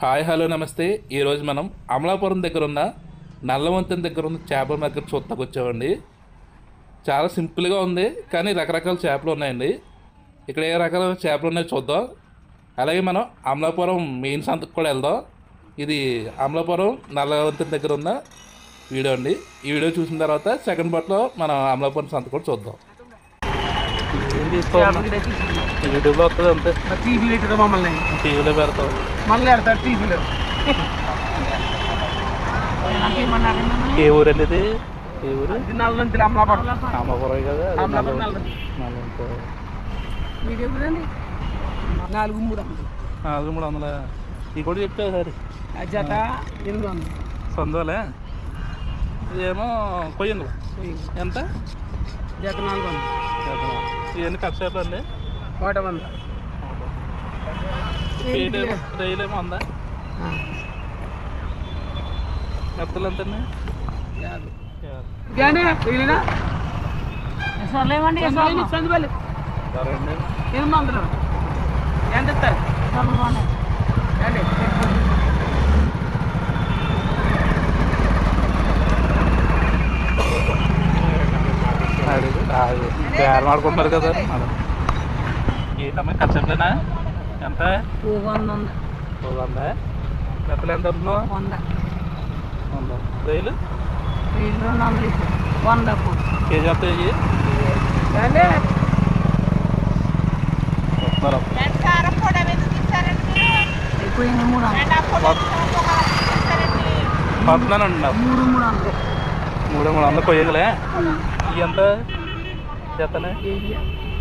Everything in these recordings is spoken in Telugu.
హాయ్ హలో నమస్తే. ఈరోజు మనం అమలాపురం దగ్గర ఉన్న నల్లవంతెన దగ్గర ఉన్న చేపల మార్కెట్ చూస్తాకు వచ్చామండి చాలా సింపుల్గా ఉంది కానీ రకరకాల చేపలు ఉన్నాయండి. ఇక్కడ ఏ రకాల చేపలు ఉన్నాయో చూద్దాం. అలాగే మనం అమలాపురం మెయిన్ సంతకు కూడా వెళ్దాం. ఇది అమలాపురం నల్లవంతం దగ్గర ఉన్న వీడియో అండి. ఈ వీడియో చూసిన తర్వాత సెకండ్ పార్ట్లో మనం అమలాపురం సంత కూడా చూద్దాం. యూట్యూబ్లో వస్తుంది అంతే టీవీ పెట్టరు మమ్మల్ని టీవీలో పెడతాం మళ్ళీ ఆడతారు టీవీలో ఏ ఊరు అండి ఇది ఏ ఊరు నల్లంతి అమలాపురం కదా. నాలుగు మూడు నాలుగు మూడు వందల ఇది కూడా చెప్తే సరే జత ఎనిమిది వందలు సొందలే ఇదేమో కొయ్యందు ఎంత జత నాలుగు వందలు ఇవన్నీ చేపలు అండి? ఒకటి వంద. రైలు రైలు ఏమో ఉందా? మెత్తలు ఎంత మిగిలిన? చందుపల్లి ఎనిమిది వందలు ఎంత ఇస్తారు? బేరం ఆడుకుంటున్నారు కదా. మనం ఏంటమ్మా ఖర్చు చేపలేనా ఎంత? వంద మెత్తలు ఎంత ఉంటున్నావు వంద. రైలు కేజీ ఎంత ఇవి ఏండి? వస్తున్నారు పంపుతున్నానండి మూడు మూడు వందలు. కొయ్యగలే? ఎంత? చేతనే?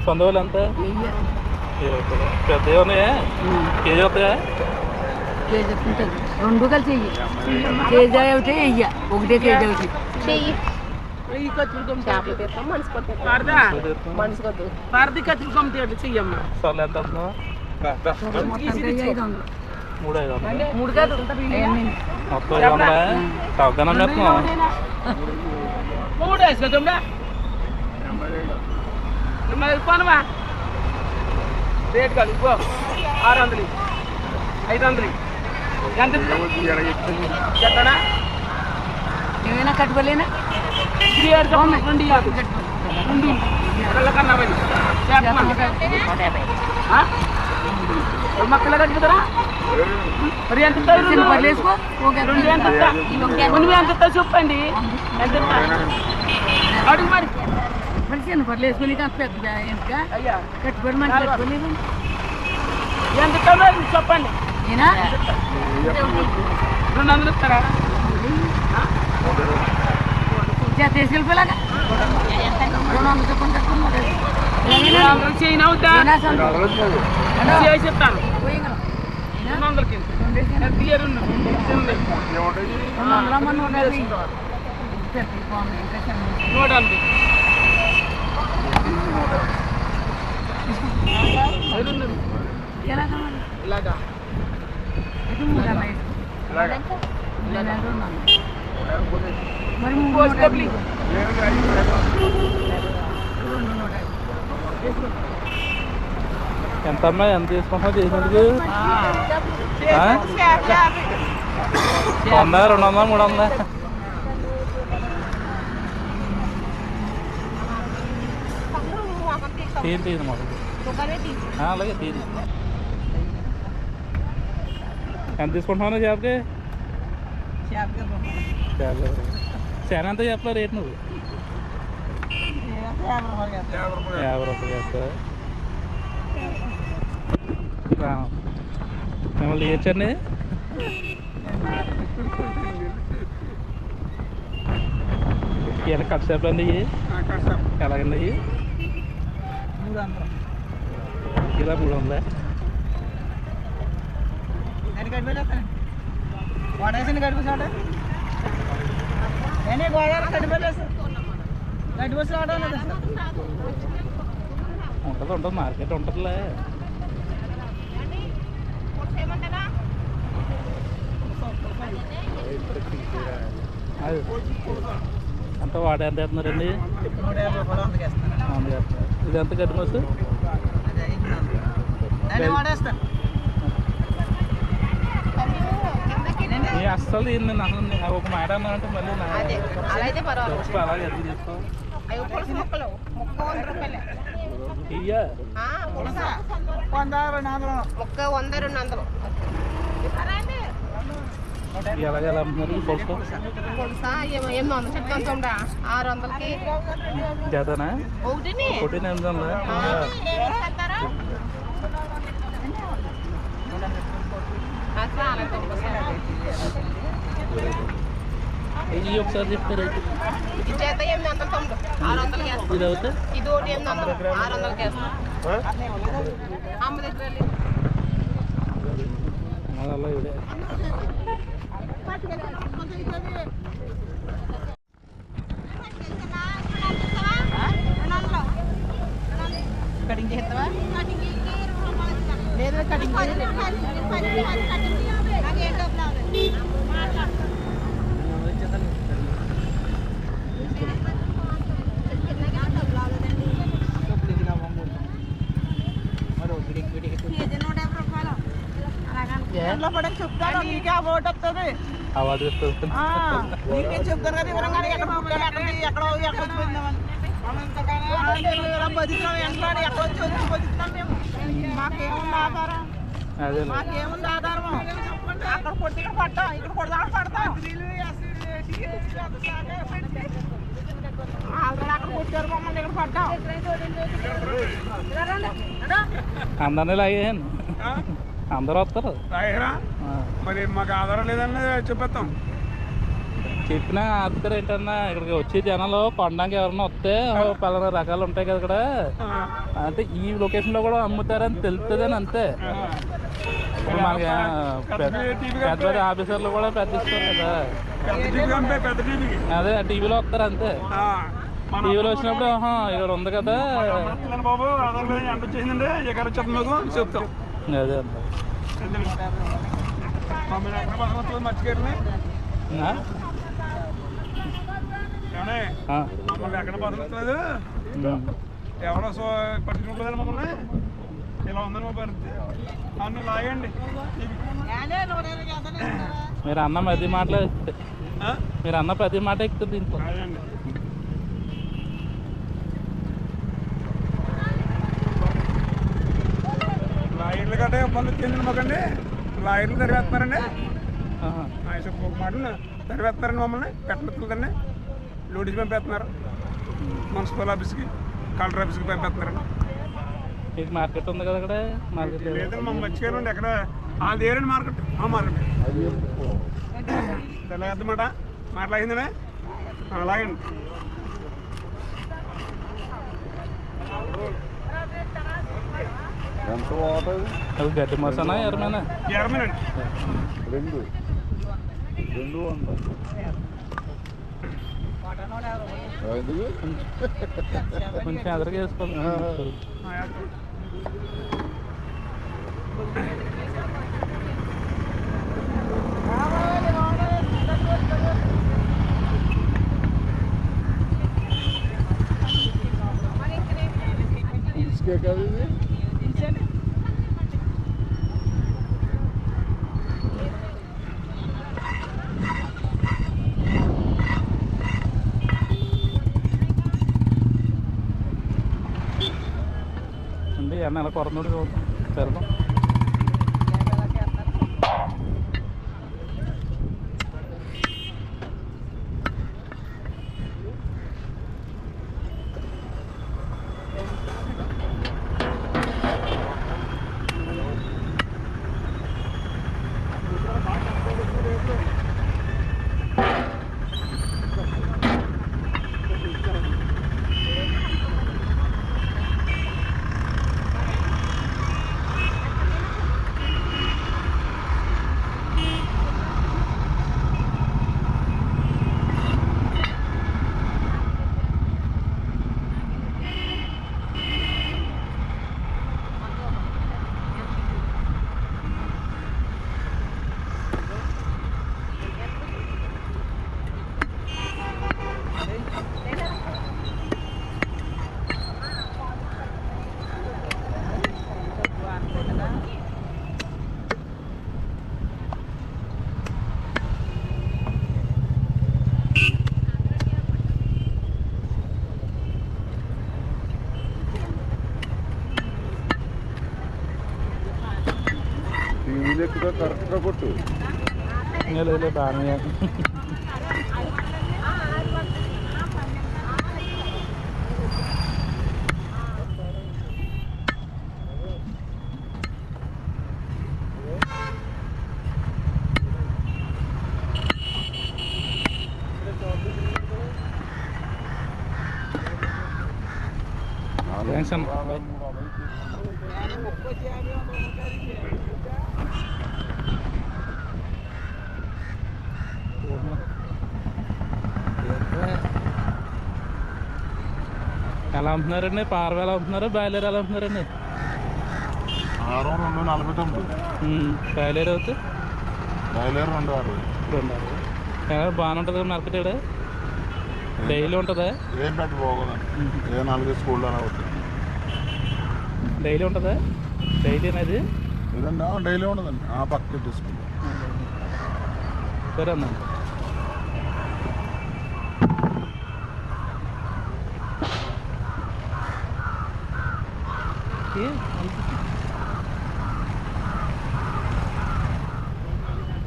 సొంత వాళ్ళు ఎంత ఇరవై రూపాయలు. పెద్ద ఉన్నాయా కేజీ వస్తాయా రెండు కలిసి వెయ్యి కేజీ ఒకటి వెయ్యి ఒకటే కేజీ ఒకటి. ఈ కత్తులు కొమ్మితే పారదా? పారది కత్తులు కొమ్మితే ఎట్లా చెయ్యమ్మా సొల్లు ఎంత వస్తున్నావు ఐదు వందలు. మూడు ఐదు వందలు. మూడు కాదు అవన్నీ. మొత్తం ఐదు వందలా? తగ్గనం చెప్తున్నావు మూడు వేసుకోమ్మా మరి పోనమా రేట్ కాదు ఇవ్వ ఆరు వందలు. ఐదు వందలు. ఎంత చెప్తానా ఏమైనా కట్టుకోలేనా ఇది ఏడు చెప్పండి. రెండు ఇవ్వాలి. రెండు పిల్లకన్నా పోయి. చెప్పమా. ఆ? మరి మా పిల్ల కట్టుకుతారా మరి ఎంత రెండు? ఎంత? కొన్ని ఎంత చెప్పండి ఎంత? అడుగు మరి మరి చిన్న పర్లు వేసుకొని పెద్ద ఎంతగా అయ్యా. కట్టుబడి మంచి ఎంత చెప్పండి. ఏనా రెండు వందలు ఇస్తారా? జత తీసుకెళ్ళిపోలాగా. రెండు వందలు చొప్పున కట్టుకున్నారు రెండు వందలకి ఎంత. నూట ఎనభై ఐదు ఉన్నది. ఎలాగా మరి? ఇలాగా. ఎంత అమ్మా ఎంత తీసుకుంటున్నావు? చేసినందుకు? వంద రెండు వందల మూడు వందల. తీరు తీరు మాకు ఆ, అలాగే తీరు ఎంత తీసుకుంటున్నావు చేపకి చేప చాలా ఎంత చెప్పలే రేట్ నువ్వు యాభై రూపాయలు చేస్తా మిమ్మల్ని చేయొచ్చండి ఇలా కట్ చేపలు అండి ఇవి ఎలాగండి ఇవి మూడు వందలు మూడు వందలే నేను గోదావరి కడిపెట్టేస్తాను కడిపేసి రావడం ఉంటుంది ఉంటుంది. మార్కెట్ ఉంటుందిలే. అంతా వాడే ఎంత వేస్తున్నారండి వంద వేస్తున్నారు. ఇది ఎంత నేను వాడేస్తాను అస్సలు దీన్ని నాకు ఒక మాట అన్నానంటే మళ్ళీ అలా ఎందుకు ముక్క వంద రెండు వందలు. ముక్క వంద రెండు వందలు. ఎలా అమ్ముతున్నారు ఎనిమిది వందలు చెప్తాను చూడ ఆరు వందలకి. ఒకటిని. ఎనిమిది వందలా? ఇవి ఒకసారి చెప్తారు ఇది చేత ఎనిమిది వందలు తొమ్మిది. ఆరు వందలకి వేస్తాం. ఇది అవుతే? ఇది ఒకటి ఎనిమిది వందలు. ఆరు వందలకి వేస్తాం. అమ్మ దగ్గర వెళ్ళి. అలా ఇదే కటింగ్ చేస్తావా లేదు కటింగ్ ఎంట్లో పడక చెప్తాను. నీకే ఆ ఓటు వస్తుంది అవార్డు చెప్తారు ఆ, నీకే చెప్తాను కదా వివరంగా ఎక్కడ ఎక్కడ ఎక్కడో బతుకున్నాం ఎంట్లో ఎక్కడ వచ్చి వచ్చి మేము. మాకేముంది ఆధారం? అదే మాకేముంది ఆధారం అక్కడ కొట్టి ఇక్కడ పట్టాం ఇక్కడ కొడదాం పడతాం. అందరినీ లాగేయండి అందరూ వస్తారు. మరి మాకు ఆధారం లేదని చెప్పేస్తాం. చెప్పినా ఆపుతారు ఏంటన్నా ఇక్కడికి వచ్చే జనాలు కొనడానికి ఎవరన్నా వస్తే పలానా రకాలు ఉంటాయి కదా ఇక్కడ. అంటే ఈ లొకేషన్లో కూడా అమ్ముతారని తెలుస్తుందని అంతే. ఇప్పుడు మనకి పెద్ద ఆఫీసర్లు కూడా పెద్ద కదా. అదే టీవీలో వస్తారు అంతే. టీవీలో వచ్చినప్పుడు ఇక్కడ ఉంది కదా. బాబు చెప్తాం. అదే మమ్మల్ని ఎక్కడ ఉమ్. ఎవరో సో మమ్మల్ని. ఇలా ఉందని మా పరిస్థితి. అన్ని లాగండి. మీరు అన్న ప్రతి మాటలో మీరు అన్న ప్రతి మాట ఎక్కుతుంది దీంట్లో లాగండి లాయర్లు గట్రా ఇబ్బంది వచ్చింది మాకండి. లాయర్లు జరిగేస్తున్నారండి ఆహా. ఆయన ఒక మాటలు. జరిగేస్తున్నారండి మమ్మల్ని పెట్టలేదండి నోటీస్ పంపేస్తున్నారు. మున్సిపల్ ఆఫీస్కి కలెక్టర్ ఆఫీస్కి పంపేస్తున్నారండి. మీకు మార్కెట్ ఉంది కదా ఇక్కడ మార్కెట్ లేదు. లేదండి మా మర్చిపోయారండి. ఎక్కడ? ఆ దేరండి మార్కెట్. ఆ మార్కెట్. తెల్లగద్దమాట మాట్లాడిందనే అలాగండి. ఎంత పోతుంది అది గడ్డి మసానా ఎరమేనా ఎరమేనండి రెండు రెండు వందలు ఎందుకు కొంచెం ఎదరికి వేసుకోవాలి ఇసుకే కదా ఇది ఉంది ఎన్న ఎలా కొరనోడు ಬೇಕಾದ್ರೆ ಕರೆಕ್ಟಾಗಿ ಕೊಟ್ಟು ಇಲ್ಲ ಇಲ್ಲ ಬಾಣ Thanks, some. ఎలా అమ్ముతున్నారండి పార్వ ఎలా అమ్ముతున్నారు బాయిలర్ ఎలా అమ్ముతున్నారండి ఆరం రెండు నలభై తొమ్మిది బాయిలర్ అవుతే బయలుదేరి రెండు అరవై రెండు అరవై. ఎలా బాగానే ఉంటుంది కదా మార్కెట్ ఇక్కడ డైలీ ఉంటుందా ఏం పెట్టి పోకూడదు ఏ నాలుగు స్కూల్లో అవుతుంది డైలీ ఉంటుందా డైలీ అనేది ఇదండి డైలీ ఉండదండి ఆ పక్క తీసుకుంటాం సరే అన్న